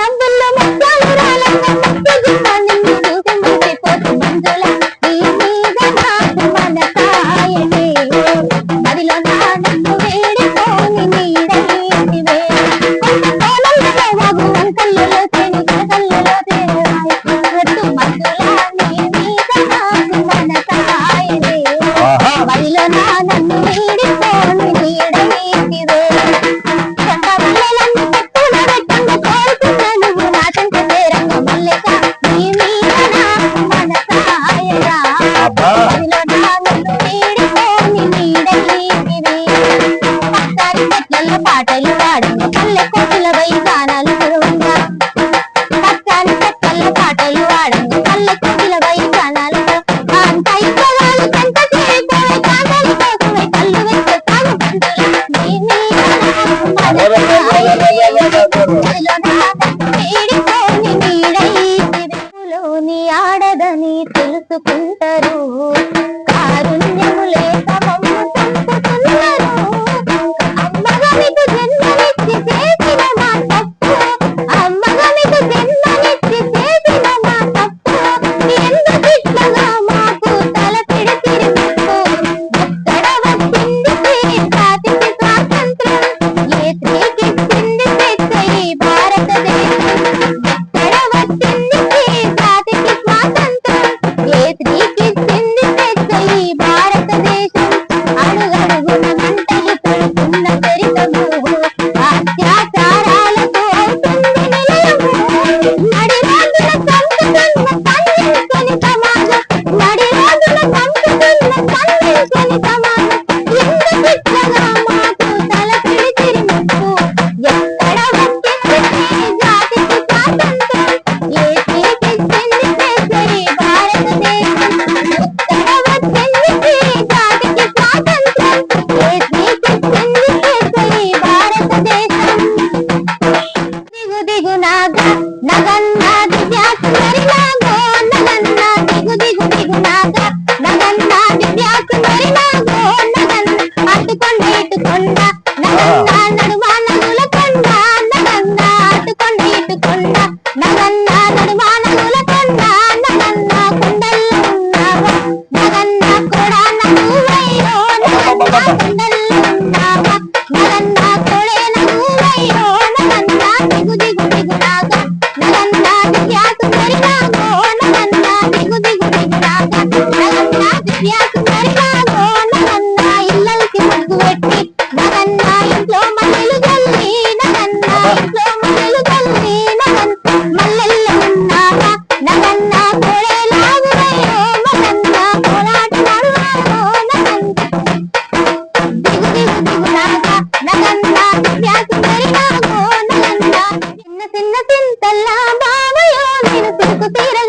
நம்பல்ல முத்தாயிரால முத்தகுமா కారుణ్యము లేక ಕುಟೀರ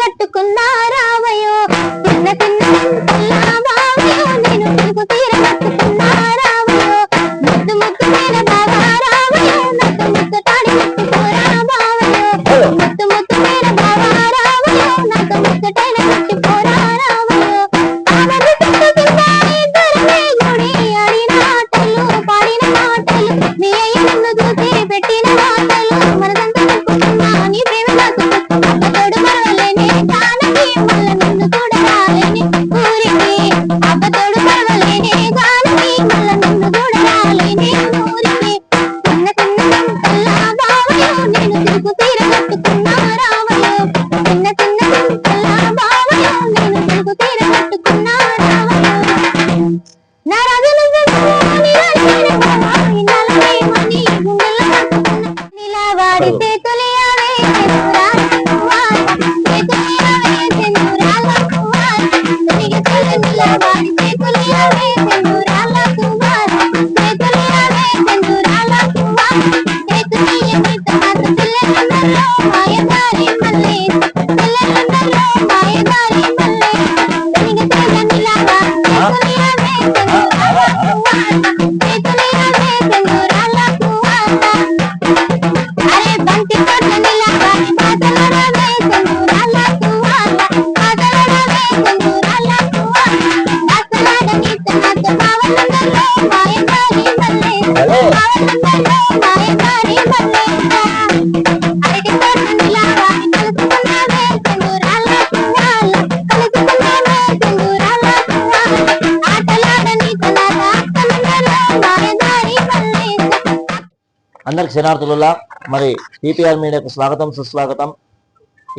అందరికి శనార్థులులా మరి టీపీఆర్ మీడియాకు స్వాగతం సుస్వాగతం.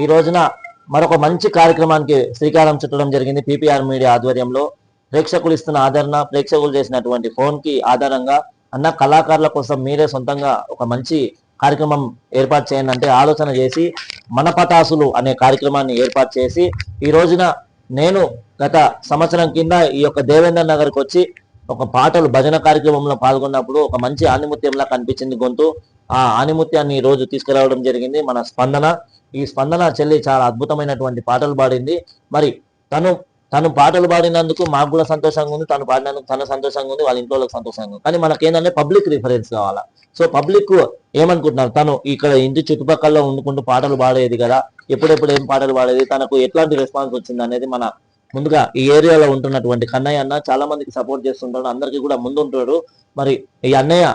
ఈ రోజున మరొక మంచి కార్యక్రమానికి శ్రీకారం చుట్టడం జరిగింది పీపీఆర్ మీడియా ఆధ్వర్యంలో. ప్రేక్షకులు ఇస్తున్న ఆదరణ ప్రేక్షకులు చేసినటువంటి ఫోన్కి ఆధారంగా అన్న కళాకారుల కోసం మీరే సొంతంగా ఒక మంచి కార్యక్రమం ఏర్పాటు చేయండి అంటే ఆలోచన చేసి మన పటాసులు అనే కార్యక్రమాన్ని ఏర్పాటు చేసి ఈ రోజున నేను గత సంవత్సరం కింద ఈ యొక్క దేవేందర్ నగర్కి వచ్చి ఒక పాటలు భజన కార్యక్రమంలో పాల్గొన్నప్పుడు ఒక మంచి ఆనిముత్యంలా కనిపించింది గొంతు. ఆ ఆనిముత్యాన్ని ఈ రోజు తీసుకురావడం జరిగింది. మన స్పందన ఈ స్పందన చెల్లి చాలా అద్భుతమైనటువంటి పాటలు పాడింది. మరి తను తను పాటలు పాడినందుకు మాకు కూడా సంతోషంగా ఉంది తను పాడినందుకు తన సంతోషంగా ఉంది వాళ్ళ ఇంట్లో సంతోషంగా ఉంది. కానీ మనకి ఏంటంటే పబ్లిక్ రిఫరెన్స్ కావాలా? సో పబ్లిక్ ఏమనుకుంటున్నారు? తను ఇక్కడ ఇంటి చుట్టుపక్కల ఉండుకుంటూ పాటలు పాడేది కదా ఎప్పుడెప్పుడు ఏం పాటలు పాడేది తనకు ఎట్లాంటి రెస్పాన్స్ వచ్చింది అనేది మన ముందుగా ఈ ఏరియాలో ఉంటున్నటువంటి కన్నయ్య అన్న చాలా మందికి సపోర్ట్ చేస్తుంటాడు అందరికీ కూడా ముందు ఉంటాడు మరి ఈ అన్నయ్య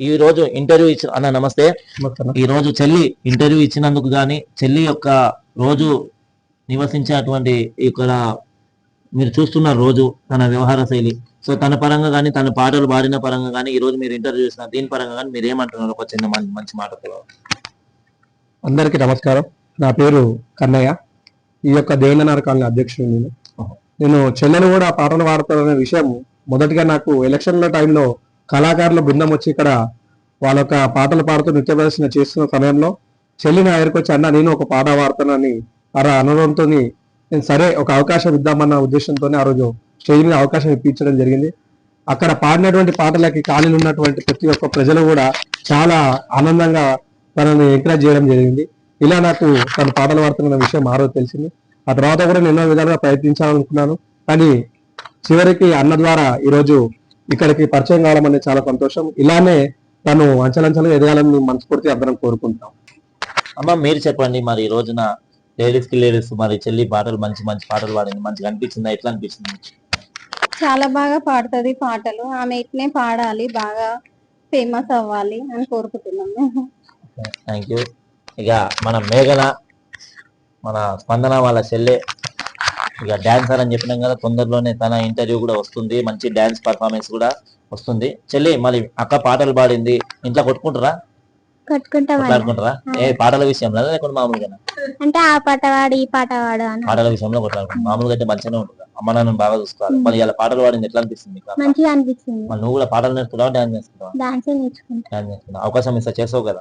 ఈ రోజు ఇంటర్వ్యూ ఇచ్చిన అన్న నమస్తే. ఈ రోజు చెల్లి ఇంటర్వ్యూ ఇచ్చినందుకు గాని చెల్లి యొక్క రోజు నివసించేటువంటి ఇక్కడ మీరు చూస్తున్న రోజు తన వ్యవహార శైలి. సో తన పరంగా కానీ తన పాటలు పాడిన పరంగా కానీ ఈ రోజు మీరు ఇంటర్వ్యూ చేసిన దీని పరంగా కానీ మీరు ఏమంటున్నారు? ఒక చిన్న మంచి మాటతో అందరికీ నమస్కారం. నా పేరు కన్నయ్య. ఈ యొక్క దేవేంద్రనాథ్ కాలనీ అధ్యక్షుడు నేను. నేను చెల్లెలు కూడా పాటలు పాడతాననే విషయం మొదటిగా నాకు ఎలక్షన్ల టైంలో కళాకారుల బృందం వచ్చి ఇక్కడ వాళ్ళ యొక్క పాటలు పాడుతూ నృత్య ప్రదర్శన చేస్తున్న సమయంలో చెల్లి నా వచ్చి అన్న నేను ఒక పాట పాడతానని అలా అనడంతో నేను సరే ఒక అవకాశం ఇద్దామన్న ఉద్దేశంతోనే ఆ రోజు స్టేజ్ మీద అవకాశం ఇప్పించడం జరిగింది. అక్కడ పాడినటువంటి పాటలకి ఖాళీలు ఉన్నటువంటి ప్రతి ఒక్క ప్రజలు కూడా చాలా ఆనందంగా తనని ఎంకరేజ్ చేయడం జరిగింది. ఇలా నాకు తన పాటలు పాడుతున్న విషయం ఆ రోజు తెలిసింది. ఆ తర్వాత కూడా నేను ఎన్నో విధాలుగా ప్రయత్నించాలనుకున్నాను. కానీ చివరికి అన్న ద్వారా ఈరోజు ఇక్కడికి పరిచయం కావడం అనేది చాలా సంతోషం. ఇలానే తను అంచలంచలుగా ఎదగాలని మనస్ఫూర్తి అందరం కోరుకుంటాం అమ్మ మీరు చెప్పండి మరి ఈ రోజున లేడీస్కి లేడీస్ మరి చెల్లి పాటలు మంచి మంచి పాటలు పాడింది. మంచిగా అనిపించిందా? ఎట్లా అనిపించింది? చాలా బాగా పాడుతుంది పాటలు. ఆమె ఇట్నే పాడాలి బాగా ఫేమస్ అవ్వాలి అని కోరుకుంటున్నాము. Thank you. ఇక మన మేఘన మన స్పందన వాళ్ళ చెల్లె ఇక డాన్సర్ అని చెప్పినాం కదా తొందరలోనే తన ఇంటర్వ్యూ కూడా వస్తుంది. మంచి డాన్స్ పర్ఫార్మెన్స్ కూడా వస్తుంది. చెల్లి మరి అక్క పాటలు పాడింది. ఇంట్లో కొట్టుకుంటారా? కొట్లాడుకుంటారా ఏ పాటల విషయంలో లేకుంటే మామూలుగా అంటే ఆ పాట వాడు ఈ పాట వాడు పాటల విషయంలో కొట్లాడుకుంటారు మామూలుగా అయితే మంచిగానే ఉంటుంది. అమ్మ నాన్న బాగా చూసుకోవాలి. మరి ఇలా పాటలు పాడింది ఎట్లా అనిపిస్తుంది? మంచిగా మరి నువ్వు కూడా పాటలు నేర్చుకుంటావా డాన్స్ నేర్చుకుంటావా? డాన్సే నేర్చుకుంటా. డాన్స్ అవకాశం ఇస్తా చేసావు కదా?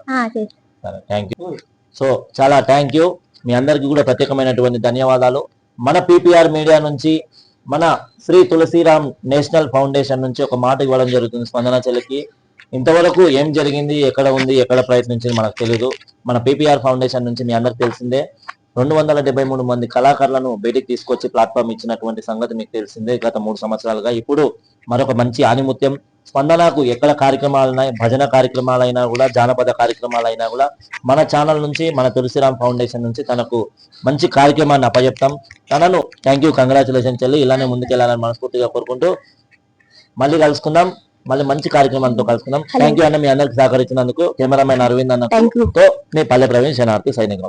సరే థ్యాంక్ యూ సో చాలా థ్యాంక్ యూ మీ అందరికీ కూడా ప్రత్యేకమైనటువంటి ధన్యవాదాలు. మన పీపీఆర్ మీడియా నుంచి మన శ్రీ తులసిరామ్ నేషనల్ ఫౌండేషన్ నుంచి ఒక మాట ఇవ్వడం జరుగుతుంది స్పందన చెల్లికి. ఇంతవరకు ఏం జరిగింది ఎక్కడ ఉంది ఎక్కడ ప్రయత్నించింది మనకు తెలియదు మన పీపీఆర్ ఫౌండేషన్ నుంచి మీ అందరికి తెలిసిందే రెండు వందల డెబ్బై మూడు మంది కళాకారులను బయటికి తీసుకొచ్చి ప్లాట్ఫామ్ ఇచ్చినటువంటి సంగతి మీకు తెలిసిందే గత మూడు సంవత్సరాలుగా. ఇప్పుడు మరొక మంచి ఆనిముత్యం స్పందనకు ఎక్కడ కార్యక్రమాలైనా భజన కార్యక్రమాలైనా కూడా జానపద కార్యక్రమాలైనా కూడా మన ఛానల్ నుంచి మన తులసిరామ్ ఫౌండేషన్ నుంచి తనకు మంచి కార్యక్రమాన్ని అప్పచెప్తాం తనను థ్యాంక్ యూ కంగ్రాచులేషన్ చెల్లి. ఇలానే ముందుకెళ్ళాలని మనస్ఫూర్తిగా కోరుకుంటూ మళ్ళీ కలుసుకుందాం. మళ్ళీ మంచి కార్యక్రమంతో కలుసుకుందాం. థ్యాంక్ యూ అన్న మీ అందరికి సహకరించినందుకు కెమెరామెన్ అరవింద్ అన్నతో నేను పల్లె ప్రవీణ్ శనార్థి సైనిక్